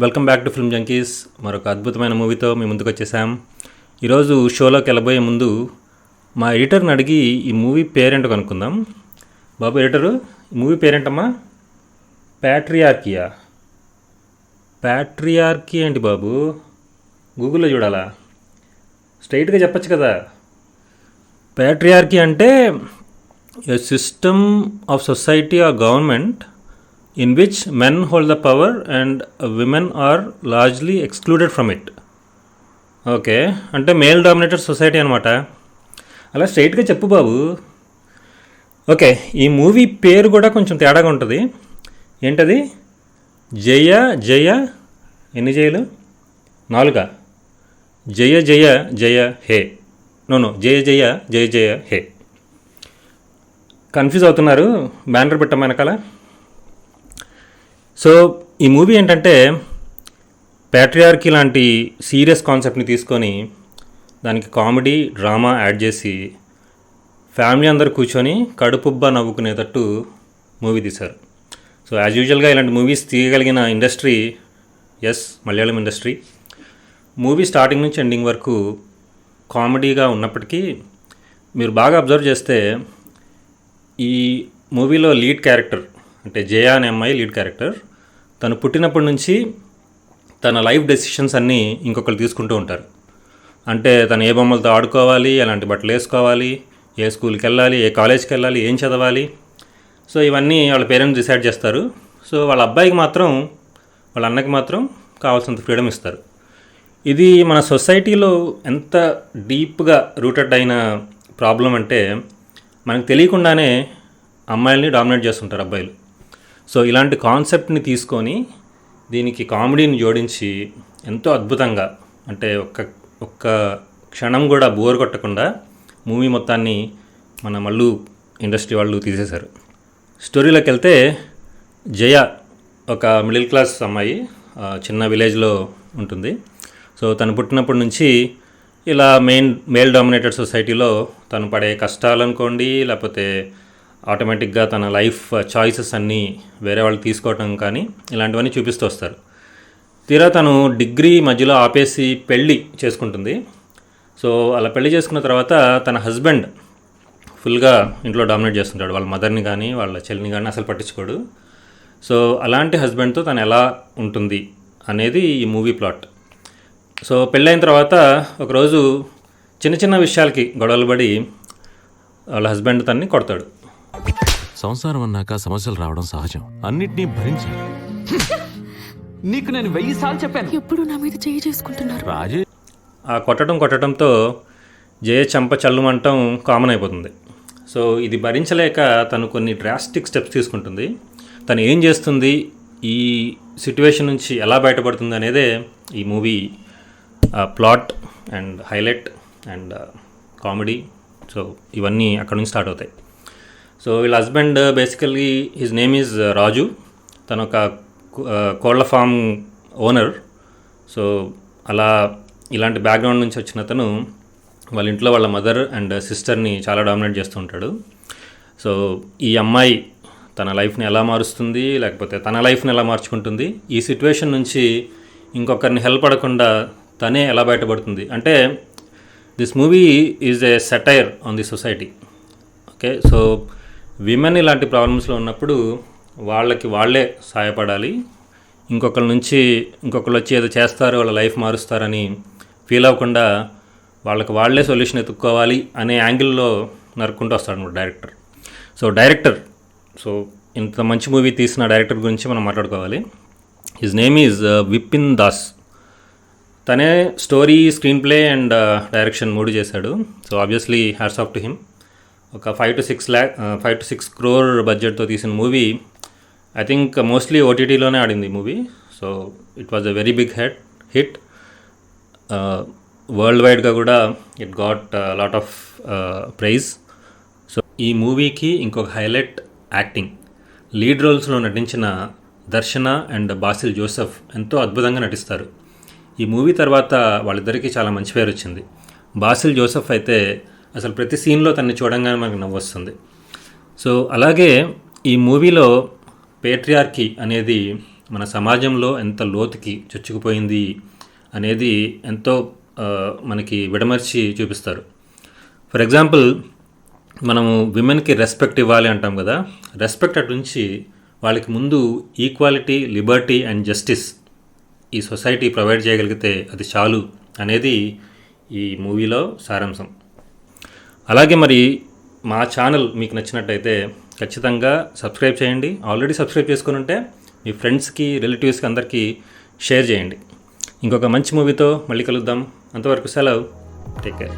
Welcome back to film junkies మరొక అద్భుతమైన మూవీతో మీ ముందుకు వచ్చేసాం. ఈరోజు షోలోకి వెళ్ళబోయే ముందు మా ఎడిటర్ని అడిగి ఈ మూవీ పేరేంటో కనుక్కుందాం. బాబు ఎడిటరు ఈ మూవీ పేరేంటమ్మా? ప్యాట్రియార్కియా ప్యాట్రియార్కి ఏంటి బాబు? గూగుల్లో చూడాలా? స్ట్రైట్గా చెప్పచ్చు కదా. ప్యాట్రియార్కీ అంటే a system of society or government in which men hold the power and women are largely excluded from it okay అంటే మేల్ డామినేటెడ్ సొసైటీ అనమాట అలా స్ట్రైట్గా చెప్పు బాబు. ఓకే ఈ మూవీ పేరు కూడా కొంచెం తేడాగా ఉంటుంది. ఏంటది? జయ జయ ఎన్ని జయలు? నాలుగా. జయ జయ జయ హే. నోను జయ జయ జయ జయ హే. కన్ఫ్యూజ్ అవుతున్నారు. బ్యానర్ పెట్టం వెనకాల. సో ఈ మూవీ ఏంటంటే ప్యాట్రియార్కి లాంటి సీరియస్ కాన్సెప్ట్ని తీసుకొని దానికి కామెడీ డ్రామా యాడ్ చేసి ఫ్యామిలీ అందరు కూర్చొని కడుపుబ్బా నవ్వుకునేటట్టు మూవీ తీశారు. సో యాజ్ యూజువల్గా ఇలాంటి movies తీయగలిగిన industry is Malayalam industry movie starting నుంచి ఎండింగ్ వరకు కామెడీగా ఉన్నప్పటికీ మీరు బాగా అబ్జర్వ్ చేస్తే ఈ మూవీలో లీడ్ క్యారెక్టర్ అంటే జయా అనే అమ్మాయి లీడ్ క్యారెక్టర్ తను పుట్టినప్పటి నుంచి తన లైఫ్ డెసిషన్స్ అన్నీ ఇంకొకరు తీసుకుంటూ ఉంటారు. అంటే తను ఏ బొమ్మలతో ఆడుకోవాలి ఎలాంటి బట్టలు వేసుకోవాలి ఏ స్కూల్కి వెళ్ళాలి ఏ కాలేజ్కి వెళ్ళాలి ఏం చదవాలి. సో ఇవన్నీ వాళ్ళ పేరెంట్స్ డిసైడ్ చేస్తారు. సో వాళ్ళ అబ్బాయికి మాత్రం వాళ్ళ అన్నకి మాత్రం కావాల్సినంత ఫ్రీడమ్ ఇస్తారు. ఇది మన సొసైటీలో ఎంత డీప్గా రూటెడ్ అయిన ప్రాబ్లం అంటే మనకు తెలియకుండానే అమ్మాయిల్ని డామినేట్ చేస్తుంటారు అబ్బాయిలు. సో ఇలాంటి కాన్సెప్ట్ని తీసుకొని దీనికి కామెడీని జోడించి ఎంతో అద్భుతంగా అంటే ఒక్క ఒక్క క్షణం కూడా బోర్ కొట్టకుండా మూవీ మొత్తాన్ని మన మళ్ళు ఇండస్ట్రీ వాళ్ళు తీసేశారు. స్టోరీలోకి వెళ్తే జయ ఒక మిడిల్ క్లాస్ అమ్మాయి చిన్న విలేజ్లో ఉంటుంది. సో తను పుట్టినప్పటి నుంచి ఇలా మెయిన్ మేల్ డామినేటెడ్ సొసైటీలో తను పడే కష్టాలు అనుకోండి లేకపోతే ఆటోమేటిక్గా తన లైఫ్ చాయిసెస్ అన్నీ వేరే వాళ్ళు తీసుకోవటం కానీ ఇలాంటివన్నీ చూపిస్తూ వస్తారు. తీరా తను డిగ్రీ మధ్యలో ఆపేసి పెళ్ళి చేసుకుంటుంది. సో అలా పెళ్ళి చేసుకున్న తర్వాత తన హస్బెండ్ ఫుల్గా ఇంట్లో డామినేట్ చేస్తుంటాడు. వాళ్ళ మదర్ని కానీ వాళ్ళ చెల్లిని కానీ అసలు పట్టించుకోడు. సో అలాంటి హస్బెండ్తో తను ఎలా ఉంటుంది అనేది ఈ మూవీ ప్లాట్. సో పెళ్ళైన తర్వాత ఒకరోజు చిన్న చిన్న విషయాలకి గొడవలు పడి వాళ్ళ హస్బెండ్ తన్ని కొడతాడు. సంసారం అన్నాక సమస్యలు రావడం సహజం. అన్నిటినీ భరించాలి. నీకు నేను వెయ్యి సార్లు చెప్పాను. ఎప్పుడు నా మీద చేయి చేసుకుంటున్నారు? రాజే. ఆ కొట్టడం కొట్టడంతో జయ చంప చల్లుమంటం కామన్ అయిపోతుంది. సో ఇది భరించలేక తను కొన్ని డ్రాస్టిక్ స్టెప్స్ తీసుకుంటుంది. తను ఏం చేస్తుంది? ఈ సిట్యువేషన్ నుంచి ఎలా బయటపడుతుంది అనేదే ఈ movie plot and highlight and comedy so ఇవన్నీ అక్కడ నుంచి స్టార్ట్ అవుతాయి. సో వీళ్ళ husband basically his name is Raju తను ఒక uh, కోళ్ళ ఫామ్ ఓనర్ సో అలా ఇలాంటి బ్యాక్గ్రౌండ్ నుంచి వచ్చిన అతను వాళ్ళ ఇంట్లో వాళ్ళ మదర్ అండ్ సిస్టర్ని చాలా డామినేట్ చేస్తూ ఉంటాడు. సో ఈ అమ్మాయి తన లైఫ్ని ఎలా మారుస్తుంది లేకపోతే తన లైఫ్ని ఎలా మార్చుకుంటుంది ఈ సిచ్యువేషన్ నుంచి ఇంకొకరిని హెల్ప్ పడకుండా తనే ఎలా బయటపడుతుంది. అంటే this movie is a satire on the society okay so women ఇలాంటి ప్రాబ్లమ్స్లో ఉన్నప్పుడు వాళ్ళకి వాళ్ళే సహాయపడాలి ఇంకొకరి నుంచి ఇంకొకరు వచ్చి ఏదో చేస్తారు వాళ్ళ లైఫ్ మారుస్తారని ఫీల్ అవ్వకుండా వాళ్ళకి వాళ్ళే సొల్యూషన్ ఎత్తుక్కోవాలి అనే యాంగిల్లో నరుక్కుంటూ వస్తాడు డైరెక్టర్ సో డైరెక్టర్ సో ఇంత మంచి మూవీ తీసిన డైరెక్టర్ గురించి మనం మాట్లాడుకోవాలి. His name is Vipin Das తనే story screenplay and direction మూడు చేశాడు. So obviously hats off to him ఒక five to six lakh five to six crore బడ్జెట్తో తీసిన మూవీ ఐ థింక్ మోస్ట్లీ ఓటీటీలోనే ఆడింది movie so it was a very big head hit world వైడ్గా కూడా it got lot of prize so ఈ మూవీకి ఇంకొక హైలైట్ యాక్టింగ్ లీడ్ రోల్స్లో నటించిన దర్శన అండ్ బాసిల్ జోసెఫ్ ఎంతో అద్భుతంగా నటిస్తారు. ఈ మూవీ తర్వాత వాళ్ళిద్దరికీ చాలా మంచి పేరు వచ్చింది. బాసిల్ జోసెఫ్ అయితే అసలు ప్రతి సీన్లో తన్ని చూడంగానే మనకు నవ్వొస్తుంది సో అలాగే ఈ మూవీలో పేట్రియార్కి అనేది మన సమాజంలో ఎంత లోతుకి చొచ్చుకుపోయింది అనేది ఎంతో మనకి విడమర్చి చూపిస్తారు. ఫర్ ఎగ్జాంపుల్ మనము విమెన్కి రెస్పెక్ట్ ఇవ్వాలి అంటాం కదా రెస్పెక్ట్ అటు నుంచి వాళ్ళకి ముందు ఈక్వాలిటీ లిబర్టీ అండ్ జస్టిస్ ఈ సొసైటీ ప్రొవైడ్ చేయగలిగితే అది చాలు అనేది ఈ మూవీలో సారాంశం. అలాగే మరి మా ఛానల్ మీకు నచ్చినట్టయితే ఖచ్చితంగా సబ్స్క్రైబ్ చేయండి. ఆల్రెడీ సబ్స్క్రైబ్ చేసుకుని ఉంటే మీ ఫ్రెండ్స్కి రిలేటివ్స్కి అందరికీ షేర్ చేయండి. ఇంకొక మంచి మూవీతో మళ్ళీ కలుద్దాం. అంతవరకు సెలవు. Take care.